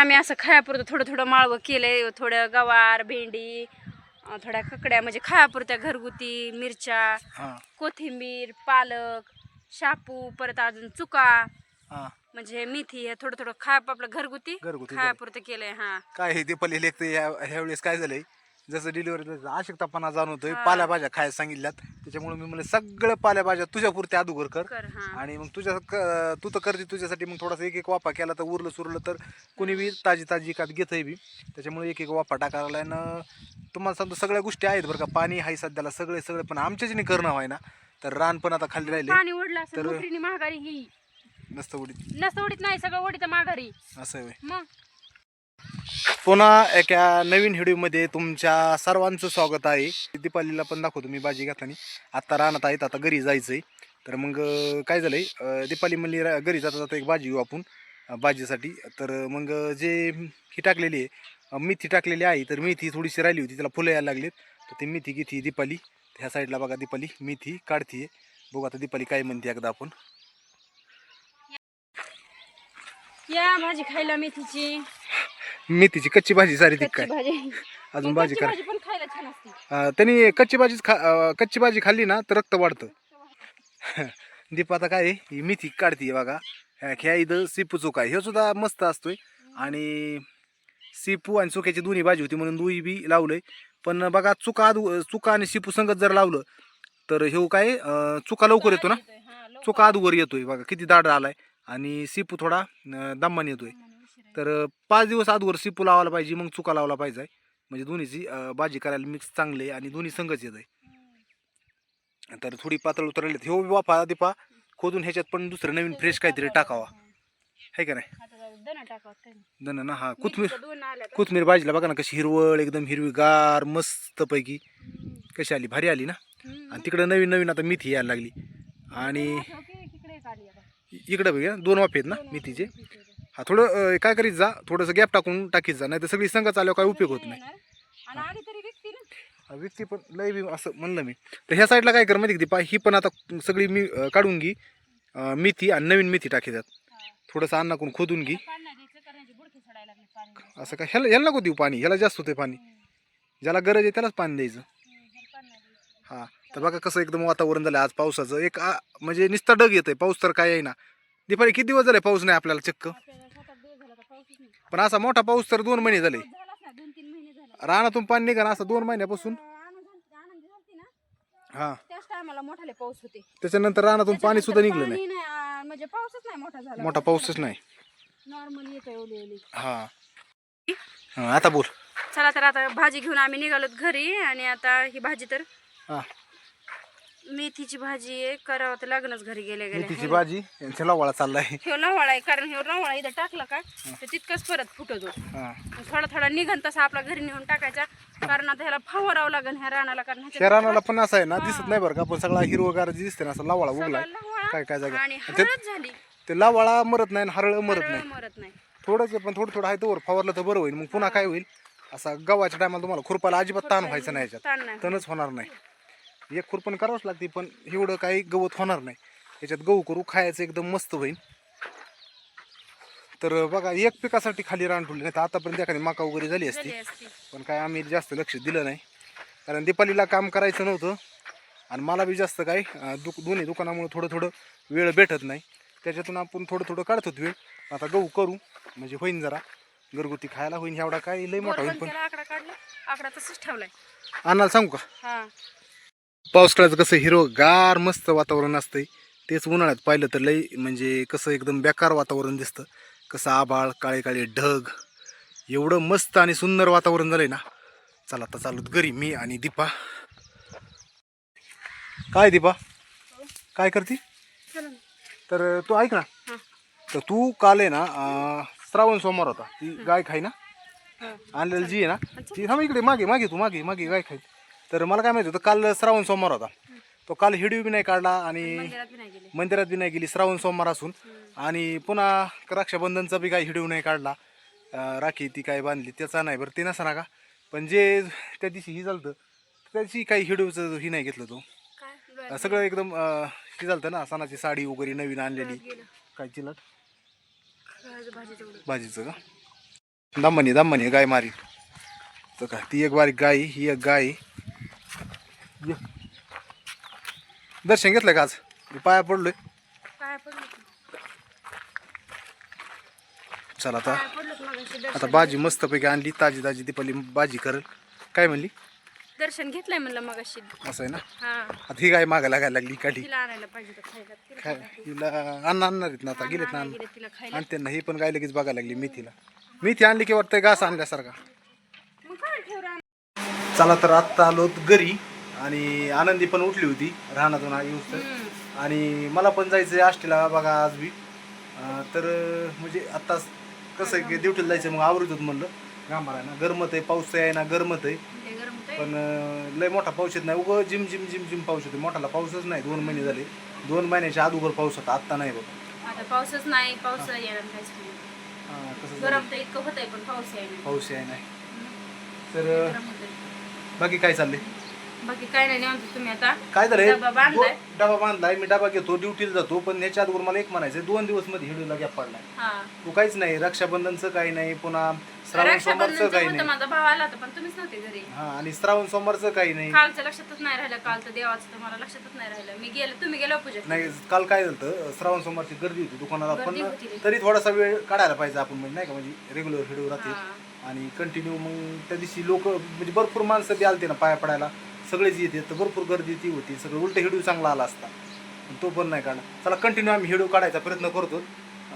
आम्ही असं खायापुरतं थोडं थोडं माळवं केलंय. थोडं गवार भेंडी अं, थोड्या ककड्या म्हणजे खायापुरत्या घरगुती मिरच्या हां. कोथिंबीर पालक शापू परत अजून चुका हां. म्हणजे मेथी हे थोडं थोडं खाया आपलं घरगुती घरगुती खायापुरतं केलंय हा. काय हे दीपाली लेख ह्या ह्यावेळेस काय झालंय? जसं डिलिव्हरी अशक्तपणा जाणवतोय. पालेभाज्या खायला सांगितल्यात. त्याच्यामुळे मी म्हणलं सगळं पालेभाज्या तुझ्या पुरते अदुगर कर आणि मग तुझ्या तू तर करते तुझ्यासाठी मग थोडासा एक एक वाफा केला तर उरलं सुरलं तर कोणी बी ताजी ताजी कात घेतंय बी. त्याच्यामुळे एक एक वाफा टाकायला आणि तुम्हाला सांगतो सगळ्या गोष्टी आहेत बरं का. पाणी आहे सध्याला सगळे सगळे पण आमच्याच करणं व्हाय ना तर रान पण आता खाली राहिले. तर- ही. नसतं उडीत नसतं ओढीत नाही सगळं ओढीत माघारी. असं आहे. मग? पुन्हा एका नवीन व्हिडिओमध्ये तुमच्या सर्वांचं स्वागत आहे. दीपालीला पण दाखवतो मी भाजी घेताना आत्ता रानात आहेत आता घरी जायचं आहे तर मग काय झालं आहे दीपाली म्हणली रा- घरी जाता जाता एक भाजी घेऊ आपण भाजीसाठी. तर मग जे ही टाकलेली आहे मेथी टाकलेली आहे तर मेथी थोडीशी राहिली होती त्याला फुलं यायला लागलीत. तर ती मेथी घेते दीपाली. ह्या साईडला बघा दीपाली मेथी काढतीये. बघू आता दीपाली काय म्हणते एकदा आपण. या भाजी खायला मेथीची. मेथीची कच्ची भाजी सारी ती कच्ची काय? भाजी. अजून मग भाजी कच्ची करा. भाजी पण खायला छान असते. अं, त्यांनी कच्ची भाजीच खा अं, कच्ची भाजी खाल्ली ना तर रक्त वाढतं. दीप आता काय आहे, ही मेथी काढते बघा. ह्या ह्या इथं सिपू चुका आहे. हे सुद्धा मस्त असतोय. आणि सिपू आणि चुक्याची दोन्ही भाजी होती म्हणून दोन्ही बी लावलंय. पण बघा चुका आदू चुका आणि सिपू संगत जर लावलं तर हे काय अं, चुका लवकर येतो ना? हा, लवकर. चुका आदूवर येतोय बघा. किती दाड आलाय. आणि सिपू थोडा अं, दमाने येतोय. तर पाच दिवस आदवर सिपू लावायला पाहिजे मग चुका लावला पाहिजे. म्हणजे दोन्हीची भाजी करायला मिक्स चांगले आहे आणि दोन्ही संघच येत आहे तर थोडी पातळ उतरली हे वाफा दीपा खोदून ह्याच्यात पण दुसरं नवीन फ्रेश काहीतरी टाकावा. है का नाही. दन ना हा. कोथमीर. कोथमीर भाजीला बघा ना कशी हिरवळ एकदम हिरवीगार मस्त पैकी कशी आली? भारी आली ना. आणि तिकडं नवीन नवीन आता मेथी यायला लागली. आणि. इकडं बघा दोन वाफे आहेत ना मेथीचे. हा थोडं अं, काय करीत जा थोडंसं गॅप टाकून टाकीत जा नाही तर सगळी संघ आल्यावर काय उपयोग होत नाही. आणि आली तरी व्यक्ती हा, पण लय बी असं म्हणलं मी. तर ह्या साईडला काय कर माहिती का दीपा? ही पण आता सगळी मी अं, काढून घे. अं, मेथी आणि नवीन मेथी टाकी त्यात. थोडंसं अन्नाकून खोदून घे. द्यायचं बुडकी लागली पाणी. असं काय? ह्याला ह्याला नको देऊ पाणी ह्याला जास्त होते पाणी. ज्याला गरज आहे त्यालाच पाणी द्यायचं. हा तर बघा कसं एकदम वातावरण झालं आज पावसाचं. एक आ, म्हणजे नुसता डग येतंय पाऊस तर काय ना. दीपारी किती दिवस झाले पाऊस नाही आपल्याला चक्क आपल्याला सात आठ दिवस झाला आता पाऊसच नाही. पण असा मोठा पाऊस तर दोन महिने झाले. दोन तीन महिने झाले. रानातून पाणी निघा ना असं दोन महिन्यापासून. आनंद झाल- आनंदी झालती ना, हा. त्याच टायमाला मोठाले पाऊस होते त्याच्यानंतर रानातून पाणी सुद्धा निघलं नाही. पाणी नाही आ, म्हणजे पाऊसच नाही मोठा झाला. मोठा पाऊसच नाही. नॉर्मल येतोय ओली ओली हा. हा, आता बोल. चला तर आता भाजी घेऊन आम्ही निघालोत घरी आणि आता ही भाजी तर हा. मेथीची भाजी आहे करावं तर लागणच घरी गेले मेथीची गेले भाजी? यांच्या लवाळा चाललाय. हे नवळा आहे कारण हे नवळा इथं टाकला का तर तितकंच परत फुटतो. हा. थोडा थोडा निघन तसा आपला घरी नेऊन टाकायचा कारण आता ह्याला फवारावं लागेल ह्या रानाला कारण ह्याच्यात शहराला पण असं आहे ना दिसत नाही बरं का पण सगळा हिरवगार जी दिसते ना असं लावाळा उगलाय लवळा काय काय जागा. आणि ते हळद झाली. ते लावाळा मरत नाही आणि हरळ मरत नाही. मरत नाही. थोडंच आहे, पण थोडं थोडं आहे तर फवारलं तर बरं होईल. मग पुन्हा काय होईल? असा गव्हाच्या टायमाला तुम्हाला खुरपाला अजिबात ताण व्हायचं नाही याच्यात. ताण नाही. तणच होणार नाही. एक खुरपण करावंच लागते पण एवढं काही गवत होणार नाही. याच्यात गहू करू खायचं एकदम मस्त होईल. तर बघा एक पिकासाठी खाली रान ठेवली नाही तर आतापर्यंत एखादी मका वगैरे झाली असती. पण काय आम्ही जास्त लक्ष दिलं नाही. कारण दीपालीला काम करायचं नव्हतं. आणि मला बी जास्त काय अं, दु दोन्ही दुकानामुळे थोडं थोडं वेळ भेटत नाही. त्याच्यातून आपण थोडं थोडं काढत होतो वेळ. आता गहू करू म्हणजे होईन जरा. घरगुती खायला होईन एवढा काय लय मोठा होईल पण आकडा तसंच ठेवलाय. आणायला सांगू का? हा. पावसाळ्याचं कसं हिरो गार मस्त वातावरण असतंय. तेच उन्हाळ्यात पाहिलं तर लई म्हणजे कसं एकदम बेकार वातावरण दिसतं. कसं आभाळ काळे काळे ढग. एवढं मस्त आणि सुंदर वातावरण झालंय ना. चला आता चालू घरी मी आणि दीपा. काय दीपा? काय करते. तर तू ऐक ना. तर तू काल आहे ना अं, श्रावण सोमवार होता. ती गाय खाई ना. आणलेली जी आहे ना ती थांब इकडे मागे मागे तू मागे मागे गाय खाई. तर मला काय माहिती होतं काल श्रावण सोमवार होता. तो काल हिडीव बी नाही काढला आणि मंदिरात बी नाही गेले. श्रावण सोमवार असून. आणि पुन्हा रक्षाबंधनचा बी काय हिडीव नाही काढला. राखी ती काय बांधली त्याचा नाही बरं ते नसा का? पण जे त्या दिवशी ही झालं त्या दिवशी काही हिडीवचं ही नाही घेतलं तो. सगळं एकदम हे झालं ना सणाची साडी वगैरे नवीन आणलेली. काय चिलट? भाजीचं का? दमनी दमनी गाय मारी. तर का ती एक बारीक गाय ही एक गाय. दर्शन घेतलं का आज? मी पाया पडलोय. काय पडलं चला आता. काय आता भाजी मस्तपैकी आणली. ताजी ताजी दीपाली भाजी करल काय म्हणली? दर्शन घेतलंय म्हणलं मगाशी. असं आहे ना? हा. आता ही गाय मागा लागायला लागली काठी. तिला काय? अन्न आणणार आहेत ना आता. गेलेत ना आणायला गेले तिला खायला. आणते ना ही पण गाय लगेच बघायला लागली मेथीला. मेथी आणली की वाटतंय घास आणल्यासारखा. मग काय चला तर आत्ता आलो घरी. आणि आनंदी पण उठली होती रानातून येऊस तर आणि मला पण जायचं आहे आष्टीला बघा आज बी. अं, तर म्हणजे आता कसं आहे की ड्युटीला जायचं मग आवडत होत म्हणलं. गांभार आहे ना गरमत आहे पाऊस आहे ना गरमत आहे. लय गरम होतंय. पण अं, लय मोठा पाऊस येत नाही. उगं जिम जिम जिम जिम पाऊस येतो मोठाला पाऊसच नाही. दोन महिने झाले. दोन महिन्याच्या अगोदर पाऊस होता. आत्ता नाही बघ. आता पाऊसच नाही. पाऊस येणार काहीच नाही. कसं झालं? गरम तर इतकं होतंय पण पाऊस आहे नाही. तर अं, गरम होतंय. बाकी काय चाललंय? बाकी काय नाही निवांत तुम्ही आता. काय झालंय? डबा बांधलाय? दो- डबा बांधलाय. मी डबा घेतो ड्युटीला जातो पण याच्या अगोदर मला एक म्हणायचं दोन दिवसमध्ये हिडूला गॅप पडलाय. हा. तू काहीच नाही रक्षाबंधनचं काही नाही पुन्हा श्रावण सोमवारचं रक्षाबंधनचं काही होतं नाही. माझा भाव आला होता पण तुम्हीच नव्हते घरी. हा आणि श्रावण सोमवारचं काही नाही. कालचं लक्षातच नाही राहिलं कालचं देवाचं तर मला लक्षातच नाही राहिलं. मी गेले तुम्ही गेलो पूजा नाही काल काय झालं श्रावण सोमवारची गर्दी होती दुकानाला पण गर्दी होती रे. तरी थोडासा वेळ काढायला पाहिजे आपण म्हणजे नाही का म्हणजे रेग्युलर हिडू राहते हा. आणि कंटिन्यू मग त्या दिवशी लोक म्हणजे भरपूर माणसं बी आलते ना पाया पडायला. सगळेच येते तर भरपूर गर्दी ती होती. सगळं उलट हिडू चांगला आला असता. पण तो पण नाही काढला. चला कंटिन्यू आम्ही हिडू काढायचा प्रयत्न करतो.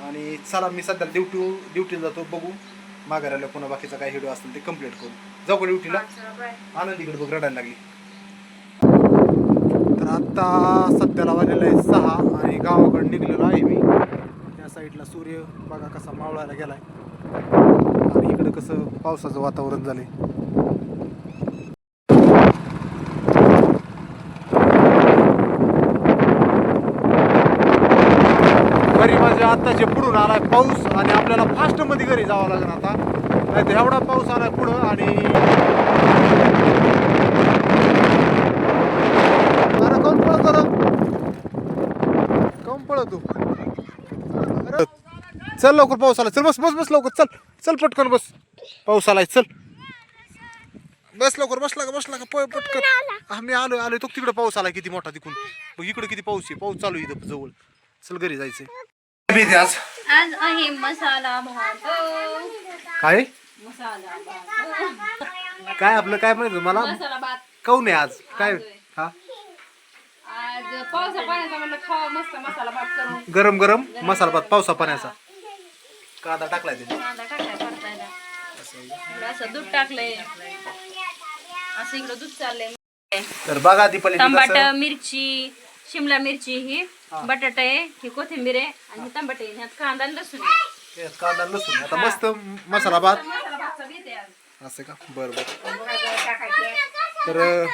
आणि चला मी सध्या ड्युटी ड्युटीला जातो. बघू माघारायला पुन्हा बाकीचा काय हिडू असेल ते कंप्लीट करू. जाऊ का ड्युटीला. आनंदीकडे बघ रडायला लागली. तर आता सध्याला वाजलेलं आहे सहा आणि गावाकडे निघलेलो आहे मी. त्या साईडला सूर्य बघा कसा मावळायला गेलाय. आणि इकडे कसं पावसाचं वातावरण झालंय. घरी जे पुढून आला आहे पाऊस आणि आपल्याला फास्टमध्ये घरी जावं लागेल आता. नाही तर एवढा पाऊस आलाय पुढं आणि अरे कोण पळत कोण पळत? तू अरे, चल लवकर पाऊस आला चल बस बस बस लवकर. चल चल पटकन बस. पाऊस आलाय चल. बस लवकर बसला का बसला का पळ पटकन. आम्ही आलोय आलोय. तो तिकडे पाऊस आलाय किती मोठा तिकून. इकडे किती पाऊस आहे. पाऊस चालू आहे इथं जवळ. चल घरी जायचंय. आज? आज आहे मसाला भात. काय? मसाला भात. काय आपलं काय म्हणायचं मला मसाला भात. काऊन आहे आज? काय? हा? आज पावसा पाण्याचा म्हणलं खावा मस्त मसाला भात करून. गरम गरम मसाला भात पावसा पाण्याचा. कांदा टाकलाय त्याच्यात कांदा टाकलाय परतायला इकडं असं दूध टाकलंय. असं इकडं दूध चाललंय. तर बघा दीपाली टमाट मिरची शिमला मिरची ही बटाटा आहे ही कोथिंबीर आहे आणि ही टमाटे आहे. ह्यात कांदा आणि लसूण आहे. कांदा लसूण आता मस्त मसाला भात. मसाला आज. असं का? बरं बरं. तर अं,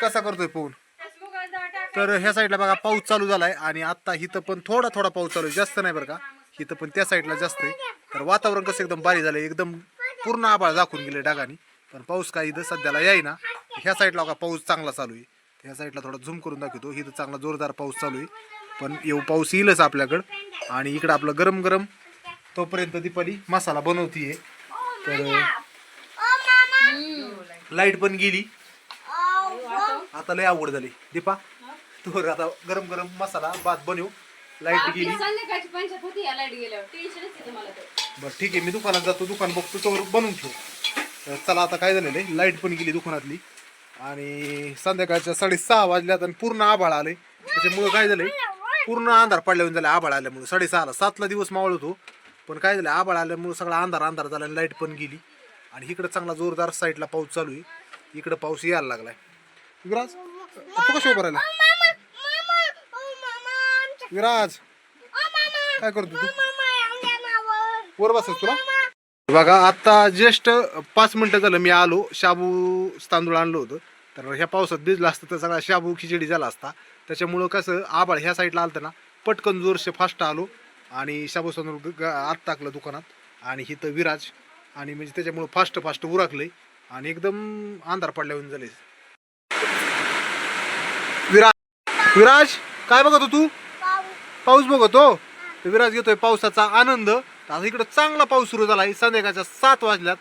कसा करतोय पोहून मुगाची डाळ. तर ह्या साईडला बघा पाऊस चालू झालाय आणि आता इथं पण थोडा थोडा पाऊस चालू आहे. जास्त नाही बरं का? इथं पण त्या साईडला जास्त आहे. तर वातावरण कसं एकदम बारीक झालंय. एकदम पूर्ण आभाळ दाखवून गेले ढगाने. पण पाऊस काय इथं सध्याला यायना. ह्या साईडला बघा पाऊस चांगला चालू आहे. ह्या साईडला थोडा झूम करून दाखवतो. इथं चांगला जोरदार पाऊस चालू आहे. पण येऊ पाऊस येईलच आपल्याकडं. आणि इकडं आपलं गरम गरम तोपर्यंत दीपाली मसाला बनवतीये. तर लाइट पण गेली. आता लय आवड झाली. दीपा तू आता गरम गरम मसाला भात बनव. लाइट गेली. या तर. बरं ठीक आहे. मी दुकानात जातो. दुकान बघतो. तोवर बनवून ठेव. तर चला आता काय झालेलं आहे? लाइट पण गेली दुकानातली. आणि संध्याकाळच्या साडेसहा वाजल्यात आणि पूर्ण आभाळ आले. त्याच्यामुळं काय झालंय? पूर्ण अंधार पडल्यावर झालं आभाळ आल्यामुळे. साडेसहाला सातला दिवस मावळ होतो. पण काय झालं आभाळ आल्यामुळे सगळा अंधार अंधार झाला आणि लाइट पण गेली. आणि इकडं चांगला जोरदार साईडला पाऊस चालू आहे. इकडं पाऊस यायला लागलाय. विराज तू कशी उभं राहिला? विराज काय करतो तू? वर बसत तुला? बघा आता जस्ट पाच मिनिटं झालं मी आलो शाबू तांदूळ आणलं होतं. तर ह्या पावसात भिजला असतं तर सगळा शाबू खिचडी झाला असता. त्याच्यामुळं कसं आबाळ ह्या साईडला आलं ना पटकन जोरशे फास्ट आलो आणि शाबू तांदूळ आत टाकलं दुकानात. आणि इथं विराज आणि म्हणजे त्याच्यामुळं फास्ट फास्ट उरकलंय आणि एकदम अंधार पडल्यावर झाले. विराज विराज काय बघतो तू? पाऊस बघतो? विराज घेतोय पावसाचा आनंद. आता इकडं चांगला पाऊस सुरू झाला आहे संध्याकाळच्या सात वाजल्यात.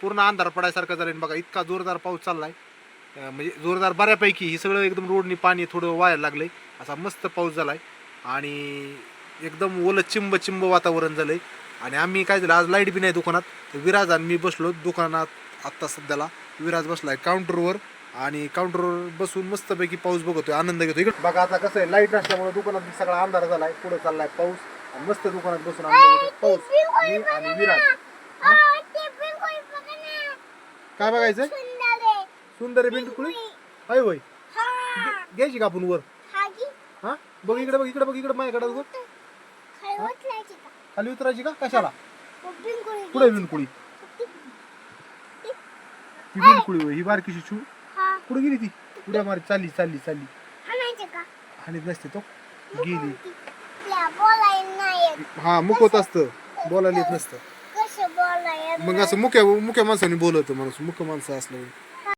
पूर्ण अंधार पडायसारखा झाला बघा इतका जोरदार पाऊस चालला आहे म्हणजे जोरदार बऱ्यापैकी हे सगळं एकदम रोडनी पाणी थोडं वायाला लागलंय. असा मस्त पाऊस झाला आहे आणि एकदम ओलं चिंब चिंब वातावरण आहे आणि आम्ही काय झालं आज लाइट बी नाही दुकानात. तर विराज आणि मी बसलो दुकानात आत्ता सध्याला. विराज बसलाय काउंटरवर. आणि काउंटरवर बसून मस्तपैकी पाऊस बघतोय आनंद घेतोय. इकडे बघा आता कसं आहे लाइट नसल्यामुळे दुकानात बी सगळा अंधार झालाय पुढे चाललाय पाऊस. आणि मस्त दुकानात बसून पाऊस मी आणि विराज हा? काय बघायचं? सुंदर आहे. हाय होय. घे- घ्यायची का आपण वर? हा बघ इकडे बघ इकडे बघ इकडे माझ्याकडे बघ. खाली उतरायची का? कशाला? कुठे बिनकुळी ही बिनकुळी होय ही बारकीची छू कुठे गेली ती? उड्या मारी चालली चालली चालली. हानीत नसते तो. गेली. हा मुकवत असतं. बोलायला येत नसतं. मग असं मुक्या मुक्या माणसाने बोलवतं माणूस. मुख्य माणसं असलं